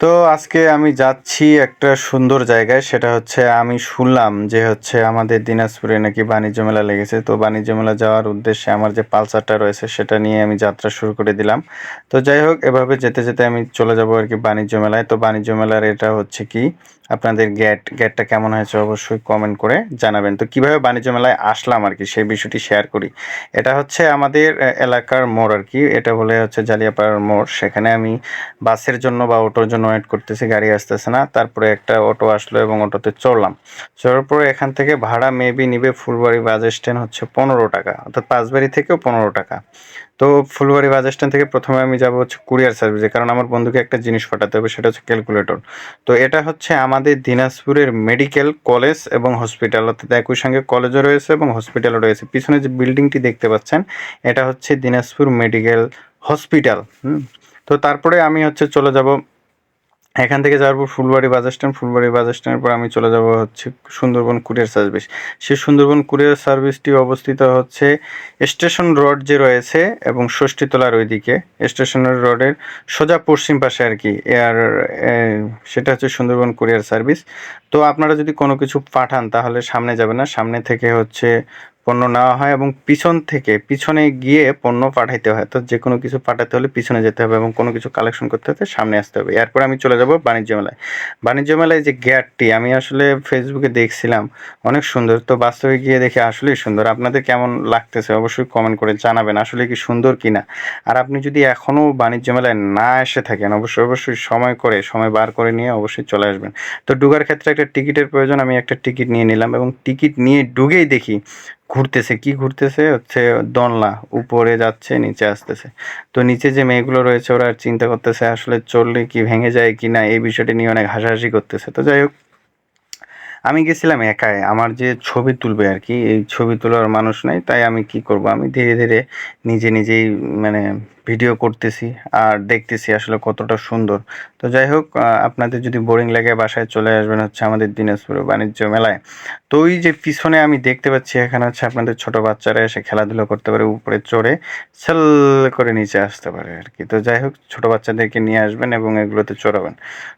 তো আজকে আমি যাচ্ছি একটা সুন্দর জায়গায়, সেটা হচ্ছে আমি শুনলাম যে হচ্ছে আমাদের দিনাজপুরে নাকি বাণিজ্য মেলা লেগেছে। তো বাণিজ্য মেলা যাওয়ার উদ্দেশ্যে আমার যে পালসারটা রয়েছে, সেটা নিয়ে আমি যাত্রা শুরু করে দিলাম। তো যাই হোক, এভাবে যেতে যেতে আমি চলে যাব আর কি বাণিজ্য মেলায়। তো বাণিজ্য মেলার এটা হচ্ছে কি, আপনাদের গেট গেটটা কেমন হয়েছে অবশ্যই কমেন্ট করে জানাবেন। তো কীভাবে বাণিজ্য মেলায় আসলাম আর কি, সেই বিষয়টি শেয়ার করি। এটা হচ্ছে আমাদের এলাকার মোড় আর কি। এটা বলে হচ্ছে জালিয়াপাড়ার মোড়। সেখানে আমি বাসের জন্য বা অটোর জন্য ওয়েট করতেছি, গাড়ি আসতেছে না। তারপরে একটা অটো আসলো এবং অটোতে চড়লাম। চড়ার পরে এখান থেকে ভাড়া মেবি নিবে ফুলবাড়ি বাস স্ট্যান্ড হচ্ছে পনেরো টাকা, অর্থাৎ পাঁচবাড়ি থেকেও পনেরো টাকা। তো ফুলবাড়ি বাস স্ট্যান্ড থেকে প্রথমে আমি যাব হচ্ছে কুরিয়ার সার্ভিসে, কারণ আমার বন্ধুকে একটা জিনিস পাঠাতে হবে, সেটা হচ্ছে ক্যালকুলেটর। তো এটা হচ্ছে আমাদের দিনাজপুরের মেডিকেল কলেজ এবং হসপিটাল, অর্থাৎ একই সঙ্গে কলেজও রয়েছে এবং হসপিটালও রয়েছে। পিছনে যে বিল্ডিংটি দেখতে পাচ্ছেন, এটা হচ্ছে দিনাজপুর মেডিকেল হসপিটাল, হুম। তো তারপরে আমি হচ্ছে চলে যাব এখান থেকে যাওয়ার পর Phulbari bus stand, Phulbari bus স্ট্যান্ডের পর আমি চলে যাব হচ্ছে সুন্দরবন কুরিয়ার সার্ভিস। সেই সুন্দরবন কুরিয়ার সার্ভিসটি অবস্থিত হচ্ছে স্টেশন রোড যে রয়েছে এবং ষষ্ঠীতলার ওইদিকে। স্টেশনের রোডের সোজা পশ্চিম পাশে আর কি আর সেটা হচ্ছে সুন্দরবন কুরিয়ার সার্ভিস। তো আপনারা যদি কোনো কিছু পাঠান তাহলে সামনে যাবে না, সামনে থেকে হচ্ছে পণ্য নেওয়া হয় এবং পিছন থেকে, পিছনে গিয়ে পণ্য পাঠাইতে হয়। তো যে কোনো কিছু পাঠাতে হলে পিছনে যেতে হবে এবং কোনো কিছু কালেকশন করতে হলে সামনে আসতে হবে। এরপর আমি চলে যাব বাণিজ্য মেলায়। বাণিজ্য মেলায় যে গেটটি আমি আসলে ফেসবুকে দেখছিলাম, অনেক সুন্দর। তো বাস্তবে গিয়ে দেখে আসলেই সুন্দর। আপনাদের কেমন লাগতেছে অবশ্যই কমেন্ট করে জানাবেন, আসলে কি সুন্দর কিনা আর আপনি যদি এখনও বাণিজ্য মেলায় না এসে থাকেন, অবশ্যই অবশ্যই সময় করে, সময় বার করে নিয়ে অবশ্যই চলে আসবেন। তো ডুগার ক্ষেত্রে একটা টিকিটের প্রয়োজন, আমি একটা টিকিট নিয়ে নিলাম এবং টিকিট নিয়ে ঢুকেই দেখি ঘুরতেছে, কি ঘুরতেছে? হচ্ছে দোলনা, উপরে যাচ্ছে, নিচে আসতেছে। তো নিচে যে মেয়েগুলো রয়েছে, ওরা আর চিন্তা করতেছে আসলে চললে কি ভেঙে যায় কি না, এই বিষয়টি নিয়ে অনেক হাসাহাসি করতেছে। তো যাই হোক, আমি গেছিলাম একাই। আমার যে ছবি তুলবে আর কি, এই ছবি তোলার মানুষ নাই, তাই আমি কি করব? আমি ধীরে ধীরে নিজে নিজেই মানে ভিডিও করতেছি আর দেখতেছি আসলে কতটা সুন্দর। তো যাই হোক আপনাদের যদি বোরিং লাগে বাসায় চলে আসবেন হচ্ছে আমাদের দিনাজপুর বাণিজ্য মেলায়। তো ওই যে পিছনে আমি দেখতে পাচ্ছি এখানে হচ্ছে আপনাদের ছোট বাচ্চারা এসে খেলাধুলো করতে পারে, উপরে চড়ে ছল করে নিচে আসতে পারে আর কি। তো যাই হোক, ছোট বাচ্চাদেরকে নিয়ে আসবেন এবং এগুলোতে চড়াবেন।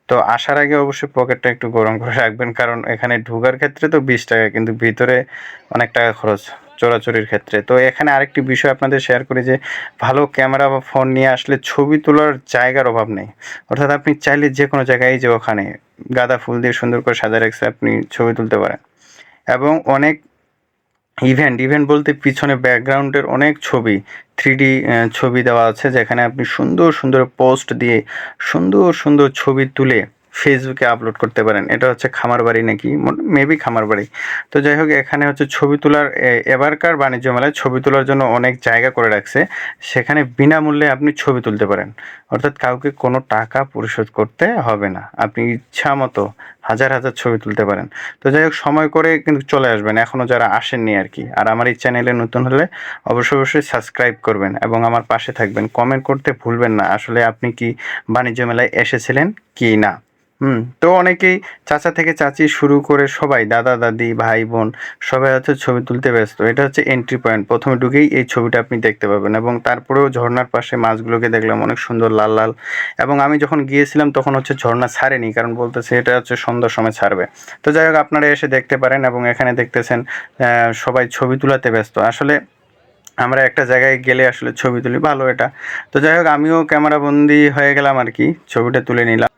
তো আসার আগে অবশ্যই পকেটটা একটু গরম করে রাখবেন, কারণ এখানে ঢোকার ক্ষেত্রে তো বিশ টাকা, কিন্তু ভিতরে অনেক টাকা খরচ। চোরাচুরির ক্ষেত্রে। তো এখানে আরেকটি বিষয় আপনাদের শেয়ার করি যে, ভালো ক্যামেরা বা ফোন নিয়ে আসলে ছবি তোলার জায়গার অভাব নেই। অর্থাৎ আপনি চাইলে যে কোনো জায়গায় যে ওখানে, গাঁদা ফুল দিয়ে সুন্দর করে সাজা রাখছে আপনি ছবি তুলতে পারেন। এবং অনেক ইভেন্ট ইভেন্ট বলতে পিছনে ব্যাকগ্রাউন্ডের অনেক ছবি থ্রি ছবি দেওয়া আছে, যেখানে আপনি সুন্দর সুন্দর পোস্ট দিয়ে সুন্দর সুন্দর ছবি তুলে ফেসবুকে আপলোড করতে পারেন। এটা হচ্ছে খামার বাড়ি নাকি? মেবি খামার বাড়ি। তো যাই হোক, এখানে হচ্ছে ছবি তোলার এবারকার বাণিজ্য মেলায় ছবি তোলার জন্য অনেক জায়গা করে রাখছে। সেখানে বিনামূল্যে আপনি ছবি তুলতে পারেন। অর্থাৎ কাউকে কোনো টাকা পরিশোধ করতে হবে না। আপনি ইচ্ছা মতো হাজার হাজার ছবি তুলতে পারেন। তো যাই হোক, সময় করে কিন্তু চলে আসবেন। এখনও যারা আসেননি আর কি। আর আমার এই চ্যানেলে নতুন হলে অবশ্যই অবশ্যই সাবস্ক্রাইব করবেন এবং আমার পাশে থাকবেন। কমেন্ট করতে ভুলবেন না। আসলে আপনি কি বাণিজ্য মেলায় এসেছিলেন কি না? হুম, তো অনেকেই চাচা থেকে চাচি শুরু করে সবাই, দাদা, দাদি, ভাই, বোন, সবাই হচ্ছে ছবি তুলতে ব্যস্ত। এটা হচ্ছে এন্ট্রি পয়েন্ট প্রথমে ঢুকেই এই ছবিটা আপনি দেখতে পাবেন এবং তারপরেও ঝর্ণার পাশে মাছগুলোকে দেখলাম, অনেক সুন্দর লাল লাল। এবং আমি যখন গিয়েছিলাম তখন হচ্ছে ঝর্ণা ছাড়েনি, কারণ বলতেছে এটা হচ্ছে সন্ধ্যার সময় ছাড়বে। তো যাই হোক, আপনারা এসে দেখতে পারেন এবং এখানে দেখতেছেন সবাই ছবি তোলাতে ব্যস্ত। আসলে আমরা একটা জায়গায় গেলে আসলে ছবি তুলি, ভালো এটা। তো যাই হোক, আমিও ক্যামেরা বন্দি হয়ে গেলাম আর কি, ছবিটা তুলে নিলাম।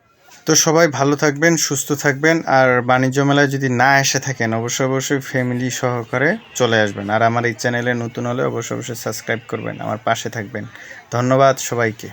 তো সবাই ভালো থাকবেন, সুস্থ থাকবেন, আর বাণিজ্য মেলায় যদি না এসে থাকেন, অবশ্যই অবশ্যই ফ্যামিলি সহকারে চলে আসবেন। আর আমার এই চ্যানেলে নতুন হলে অবশ্যই অবশ্যই সাবস্ক্রাইব করবেন, আমার পাশে থাকবেন। ধন্যবাদ সবাইকে।